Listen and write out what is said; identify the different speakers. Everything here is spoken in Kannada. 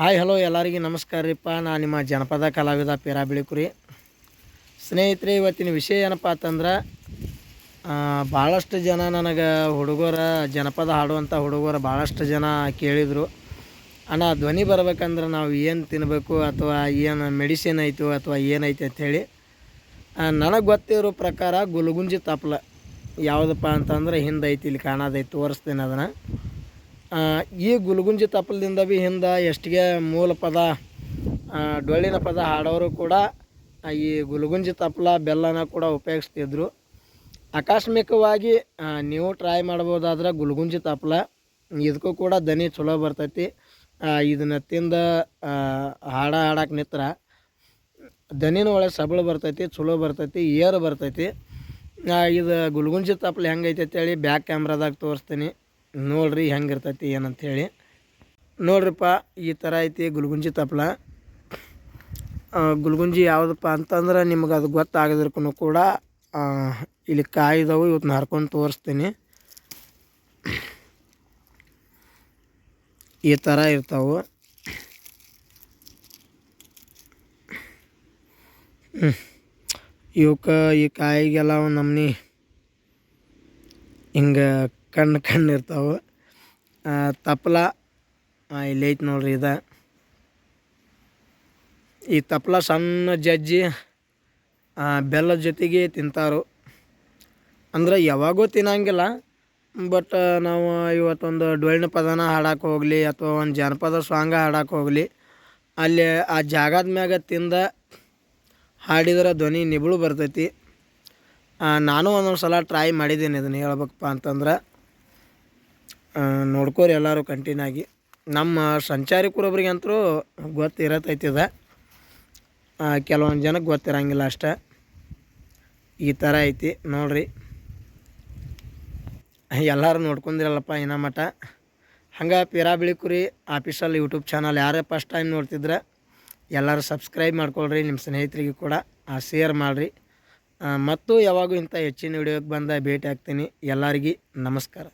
Speaker 1: ಹಾಯ್, ಹಲೋ, ಎಲ್ಲರಿಗೆ ನಮಸ್ಕಾರ ರೀಪ್ಪ. ನಾನು ನಿಮ್ಮ ಜನಪದ ಕಲಾವಿದ ಪೀರಾ ಬಿಳಿಕುರಿ. ಸ್ನೇಹಿತರೆ, ಇವತ್ತಿನ ವಿಷಯ ಏನಪ್ಪ ಅಂತಂದ್ರೆ ಭಾಳಷ್ಟು ಜನ ನನಗೆ ಹುಡುಗರ ಜನಪದ ಹಾಡುವಂಥ ಹುಡುಗರು ಭಾಳಷ್ಟು ಜನ ಕೇಳಿದರು. ಅಣ್ಣ, ಧ್ವನಿ ಬರ್ಬೇಕಂದ್ರೆ ನಾವು ಏನು ತಿನ್ನಬೇಕು ಅಥವಾ ಏನು ಮೆಡಿಸಿನ್ ಐತು ಅಥವಾ ಏನೈತೆ ಅಂಥೇಳಿ ನನಗೆ ಗೊತ್ತಿರೋ ಪ್ರಕಾರ ಗುಲ್ಗುಂಜಿ ತಪ್ಲ. ಯಾವುದಪ್ಪ ಅಂತಂದ್ರೆ ಹಿಂದೈತಿ, ಇಲ್ಲಿ ಕಾಣೋದೈತಿ, ತೋರಿಸ್ತೀನಿ ಅದನ್ನು. ಈ ಗುಲ್ಗುಂಜಿ ತಪ್ಪಲದಿಂದ ಭೀ ಹಿಂದೆ ಎಷ್ಟಿಗೆ ಮೂಲ ಪದ ಡೊಳ್ಳಿನ ಪದ ಹಾಡೋರು ಕೂಡ ಈ ಗುಲ್ಗುಂಜಿ ತಪ್ಪಲ ಬೆಲ್ಲನ ಕೂಡ ಉಪಯೋಗಿಸ್ತಿದ್ರು. ಆಕಸ್ಮಿಕವಾಗಿ ನೀವು ಟ್ರೈ ಮಾಡ್ಬೋದಾದ್ರೆ ಗುಲ್ಗುಂಜಿ ತಪ್ಪಲ ಇದಕ್ಕೂ ಕೂಡ ದನಿ ಚಲೋ ಬರ್ತೈತಿ. ಇದನ್ನ ತಿಂದ ಹಾಡ ಹಾಡಕ್ಕೆ ನಿತ್ರ ದನಿನ ಒಳಗೆ ಸಬಳ ಬರ್ತೈತಿ, ಚಲೋ ಬರ್ತೈತಿ, ಏರು ಬರ್ತೈತಿ. ಇದು ಗುಲ್ಗುಂಜಿ ತಪ್ಪಲ ಹೆಂಗೈತೆ ಅಂತೇಳಿ ಬ್ಯಾಕ್ ಕ್ಯಾಮ್ರಾದಾಗ ತೋರಿಸ್ತೀನಿ. ನೋಡ್ರಿ ಏನಂತ ಹೇಳಿ ನೋಡ್ರಿಪ್ಪ ಈ ಥರ ಐತಿ ಗುಲ್ಗುಂಜಿ ತಪ್ಪಲ ಆ, ಗುಲ್ಗುಂಜಿ ಯಾವುದಪ್ಪ ಅಂತಂದ್ರೆ ನಿಮ್ಗೆ ಅದು ಗೊತ್ತಾಗದ್ರಕ್ಕೂ ಕೂಡ ಇಲ್ಲಿ ಕಾಯಿದವು ಇವತ್ತು ಹರ್ಕೊಂಡು ತೋರಿಸ್ತೀನಿ. ಈ ಥರ ಇರ್ತಾವು. ಇವಕ್ಕೆ ಈ ಕಾಯಿಗೆಲ್ಲ ನಮ್ನಿ ಹಿಂಗೆ ಕಣ್ಣು ಕಣ್ಣು ಇರ್ತಾವೆ. ತಪ್ಲ ಇಲ್ಲಿ ಐತೆ ನೋಡ್ರಿ ಇದು. ಈ ತಪ್ಪಲ ಸಣ್ಣ ಜಜ್ಜಿ ಬೆಲ್ಲದ ಜೊತೆಗೆ ತಿಂತಾರು. ಅಂದ್ರೆ ಯಾವಾಗೂ ತಿನ್ನಂಗಿಲ್ಲ, ಬಟ್ ನಾವು ಇವತ್ತೊಂದು ಡೊಳ್ಳಿನ ಪದನ ಹಾಡಕ್ಕೆ ಹೋಗಲಿ ಅಥವಾ ಒಂದು ಜಾನಪದ ಸಾಂಗ ಹಾಡಕ್ಕೆ ಹೋಗಲಿ, ಅಲ್ಲಿ ಆ ಜಾಗದ ಮ್ಯಾಗ ತಿಂದ ಹಾಡಿದ್ರೆ ಧ್ವನಿ ನಿಬಳು ಬರ್ತೈತಿ. ನಾನು ಒಂದೊಂದು ಸಲ ಟ್ರೈ ಮಾಡಿದ್ದೀನಿ ಇದನ್ನು ಹೇಳ್ಬೇಕಪ್ಪ ಅಂತಂದ್ರೆ ನೋಡ್ಕೋರಿ ಎಲ್ಲರೂ ಕಂಟಿನ್ಯೂ ಆಗಿ. ನಮ್ಮ ಸಂಚಾರಿ ಕುರುಬ್ರಿಗಂತರೂ ಗೊತ್ತಿರತೈತಿ ಇದು ಕೆಲವೊಂದು ಜನಕ್ಕೆ ಗೊತ್ತಿರಂಗಿಲ್ಲ ಅಷ್ಟೇ. ಈ ಥರ ಐತಿ, ನೋಡ್ರಿ. ಎಲ್ಲರೂ ನೋಡ್ಕೊಂಡಿರಲ್ಲಪ್ಪ ಇನ್ನ ಮಠ. ಹಂಗೆ ಪಿರಾ ಬಿಳಿಕುರಿ ಆಫೀಷಲ್ ಯೂಟ್ಯೂಬ್ ಚಾನಲ್ ಯಾರೇ ಫಸ್ಟ್ ಟೈಮ್ ನೋಡ್ತಿದ್ರೆ, ಎಲ್ಲರೂ ಸಬ್ಸ್ಕ್ರೈಬ್ ಮಾಡ್ಕೊಳ್ರಿ ನಿಮ್ಮ ಸ್ನೇಹಿತರಿಗೂ ಕೂಡ ಶೇರ್ ಮಾಡಿರಿ. ಮತ್ತು ಯಾವಾಗೂ ಇಂಥ ಹೆಚ್ಚಿನ ವಿಡಿಯೋಗೆ ಬಂದ ಭೇಟಿ ಆಗ್ತೀನಿ. ಎಲ್ಲರಿಗೂ ನಮಸ್ಕಾರ.